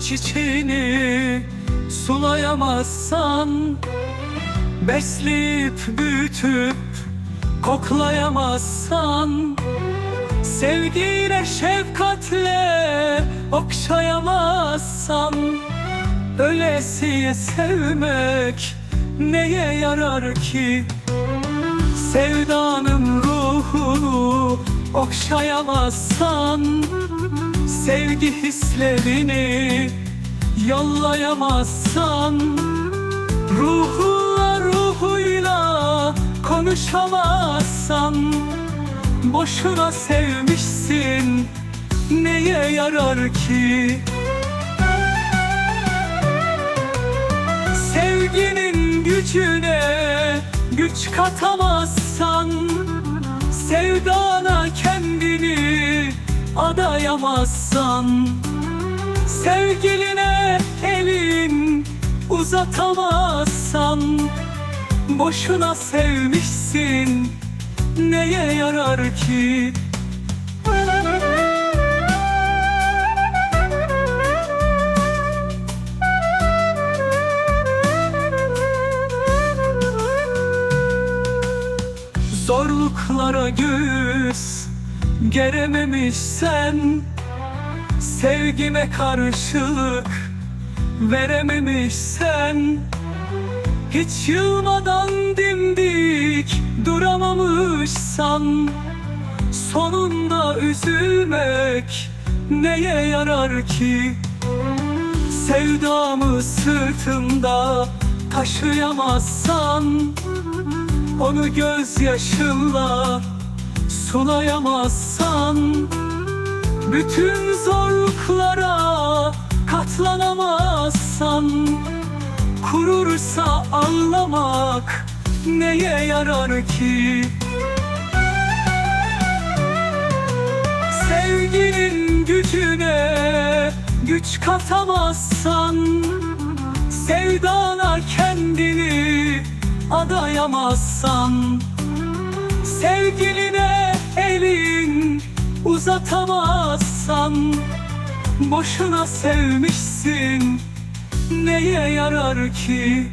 çiçeğini sulayamazsan Besleyip büyütüp koklayamazsan Sevgiyle şefkatle okşayamazsan Ölesiye sevmek neye yarar ki? Sevdanın ruhunu okşayamazsan Sevgi hislerini yollayamazsan Ruhunla ruhuyla konuşamazsan Boşuna sevmişsin neye yarar ki? Sevginin gücüne güç katamazsan Sevdana kendini adayamazsan Sevgiline elin uzatamazsan Boşuna sevmişsin neye yarar ki? Zorluklara göğüs gerememişsen Sevgime karşılık verememişsen Hiç yılmadan dimdik duramamışsan Sonunda üzülmek neye yarar ki? Sevdamı sırtımda taşıyamazsan onu gözyaşınla sulayamazsan Bütün zorluklara katlanamazsan Kurursa ağlamak neye yarar ki? Sevginin gücüne güç katamazsan Sevdana kendini adayamazsan Sevgiline elin uzatamazsan Boşuna sevmişsin neye yarar ki?